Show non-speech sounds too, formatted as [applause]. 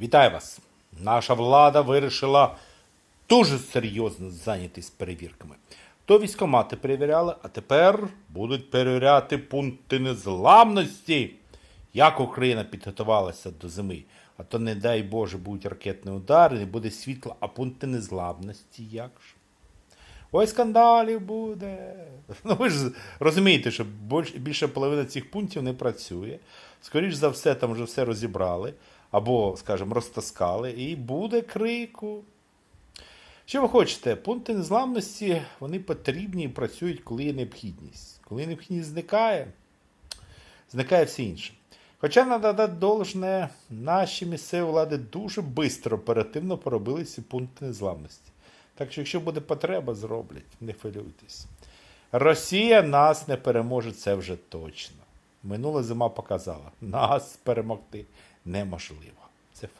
Вітаю вас! Наша влада вирішила дуже серйозно зайнятися перевірками. То військомати перевіряли, а тепер будуть перевіряти пункти незламності. Як Україна підготувалася до зими? А то, не дай Боже, будуть ракетні удари, не буде світла, а пункти незламності як ж? Ой, скандалів буде. [laughs] Ну ви ж розумієте, що більше половина цих пунктів не працює. Скоріш за все, там вже все розібрали, або, скажімо, розтаскали, і буде крику. Що ви хочете? Пункти незламності вони потрібні і працюють, коли є необхідність. Коли необхідність зникає, зникає все інше. Хоча треба дати должне, наші місцеві влади дуже швидко, оперативно поробили ці пункти незламності. Так що, якщо буде потреба, зроблять, не хвилюйтесь. Росія нас не переможе, це вже точно. Минула зима показала, нас перемогти неможливо.